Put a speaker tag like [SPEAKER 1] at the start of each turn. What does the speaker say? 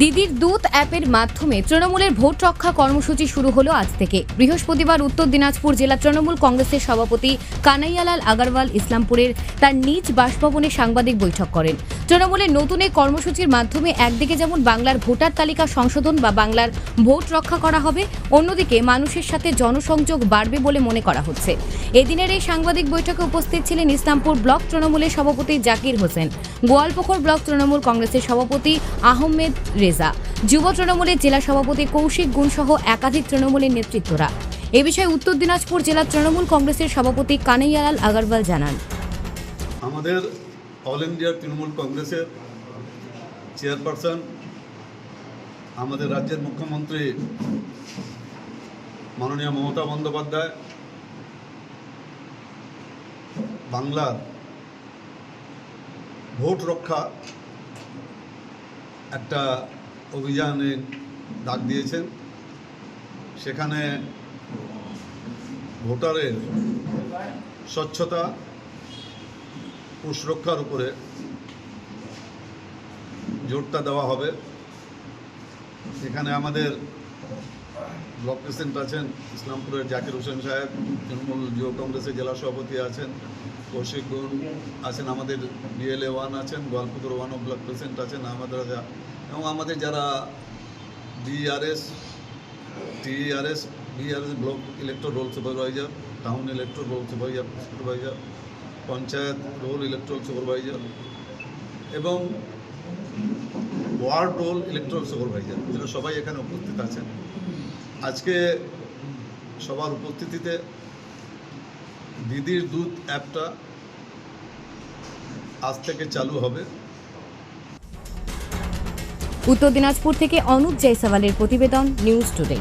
[SPEAKER 1] দিদির দূত অ্যাপের মাধ্যমে তৃণমূলের ভোট রক্ষা কর্মসূচি শুরু হলো আজ থেকে। বৃহস্পতিবার উত্তর দিনাজপুর জেলা তৃণমূল কংগ্রেসের সভাপতি কানাইয়ালাল আগারওয়াল ইসলামপুরের তার নিজ বাসভবনে সাংবাদিক বৈঠক করেন। তৃণমূলের নতুন এই কর্মসূচির মাধ্যমে একদিকে যেমন বাংলার ভোটার তালিকা সংশোধন বা বাংলার ভোট রক্ষা করা হবে, অন্যদিকে মানুষের সাথে জনসংযোগ বাড়বে বলে মনে করা হচ্ছে। এদিনের এই সাংবাদিক বৈঠকে উপস্থিত ছিলেন ইসলামপুর ব্লক তৃণমূলের সভাপতি জাকির হোসেন গোয়ালপুকুর ব্লক তৃণমূল কংগ্রেসের সভাপতি আহমেদ রেজা, যুব তৃণমূলের জেলা সভাপতি কৌশিক গুণ সহ একাধিক তৃণমূলের নেতৃত্বরা। এ বিষয়ে উত্তর দিনাজপুর জেলা তৃণমূল কংগ্রেসের সভাপতি কানাইয়ালাল আগারওয়াল জানান।
[SPEAKER 2] আমাদের অল ইন্ডিয়া তৃণমূল কংগ্রেসের চেয়ারপারসন, আমাদের রাজ্যের মুখ্যমন্ত্রী মাননীয় মমতা বন্দ্যোপাধ্যায়, বাংলার ভোট রক্ষা একটা অভিযানে ডাক দিয়েছেন। সেখানে ভোটারের স্বচ্ছতা ও সুরক্ষার উপরে জোরটা দেওয়া হবে। এখানে আমাদের ব্লক প্রেসিডেন্ট আছেন ইসলামপুরের জাকির হোসেন সাহেব, তৃণমূল যুব কংগ্রেসের জেলা সভাপতি আছেন, কৌশিক গুণ আছেন, আমাদের বিএলএ ওয়ান আছেন, গোয়ালপুকুর ওয়ান ব্লক প্রেসিডেন্ট আছেন আমাদের এবং আমাদের যারা BRS TRS, BRS block electoral roll supervisor, town electoral roll supervisor supervisor panchayat roll electoral supervisor এবং ওয়ার্ড রোল ইলেকট্রাল সুপারভাইজার এরা সবাই এখানে উপস্থিত আছেন। আজকে সবার উপস্থিতিতে দিদির দুধ অ্যাপটা আজ থেকে চালু হবে।
[SPEAKER 1] উত্তর দিনাজপুর থেকে অনুপ জয়সওয়ালের প্রতিবেদন, নিউজ টুডে।